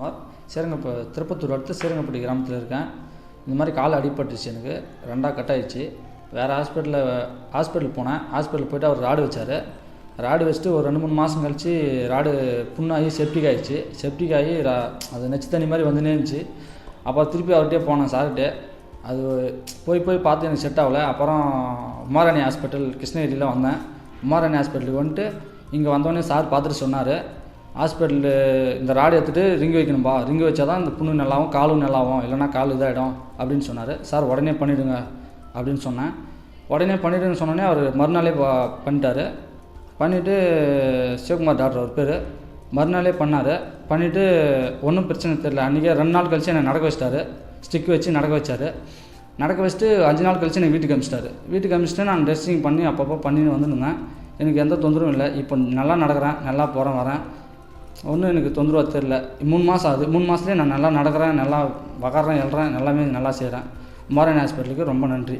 குமார் சேரங்கப்ப திருப்பத்தூர் அடுத்து சேரங்கப்பட்டி கிராமத்தில் இருக்கேன். இந்த மாதிரி கால் அடிபட்டுருச்சு எனக்கு. ரெண்டாக கட் ஆயிடுச்சு. வேறு ஹாஸ்பிட்டலில் ஹாஸ்பிட்டல் போனேன். ஹாஸ்பிட்டல் போயிட்டு அவர் ராடு வச்சார். ராடு வச்சுட்டு ஒரு ரெண்டு மூணு மாதம் கழித்து ராடு புண்ணாகி செப்டிக் ஆகிடுச்சு செப்டிக் ஆகி ரா அது நச்சு தண்ணி மாதிரி வந்துனே இருந்துச்சு. அப்போ திருப்பி அவர்கிட்டே போனேன் சார்கிட்டே. அது போய் போய் பார்த்து எனக்கு செட் ஆகலை. அப்புறம் உமாராணி ஹாஸ்பிட்டல் கிருஷ்ணகிரியில் வந்தேன். உமாராணி ஹாஸ்பிட்டலுக்கு வந்துட்டு இங்கே வந்தோடனே சார் பார்த்துட்டு சொன்னார். ஹாஸ்பிட்டலு இந்த ராடு எடுத்துகிட்டு ரிங்கு வைக்கணும்பா. ரிங்கு வச்சா தான் இந்த புண்ணு நல்லாவும் காலும் நல்லாவும் இல்லைனா கால் இதாகிடும் அப்படின்னு சொன்னார். சார் உடனே பண்ணிவிடுங்க அப்படின்னு சொன்னேன். உடனே பண்ணிவிடுன்னு சொன்னோடனே அவர் மறுநாளே ப- பண்ணிட்டாரு. பண்ணிவிட்டு சிவகுமார் டாக்டர் அவர் பேர். மறுநாளே பண்ணார். பண்ணிவிட்டு ஒன்றும் பிரச்சனை தெரியல. அன்றைக்கே ரெண்டு நாள் கழித்து என்னை நடக்க வச்சிட்டாரு. ஸ்டிக் வச்சு நடக்க வச்சார். நடக்க வச்சுட்டு அஞ்சு நாள் கழித்து என்னை வீட்டுக்கு அமிச்சிட்டாரு. வீட்டுக்கு அமிச்சிட்டு நான் ட்ரெஸ்ஸிங் பண்ணி அப்பப்போ பண்ணின்னு வந்துருந்தேன் எனக்கு எந்த தொந்தரவும் இல்லை. இப்போ நல்லா நடக்கிறேன். நல்லா போகிறேன் வரேன். ஒன்றும் எனக்கு தொந்தரவாக தெரில. மூணு மாதம் ஆகுது. மூணு மாதத்துலேயே நான் நல்லா நடக்கிறேன் நல்லா வகறேன் எழுறேன் எல்லாமே நல்லா செய்கிறேன் குமாரன் ஹாஸ்பிட்டலுக்கு ரொம்ப நன்றி.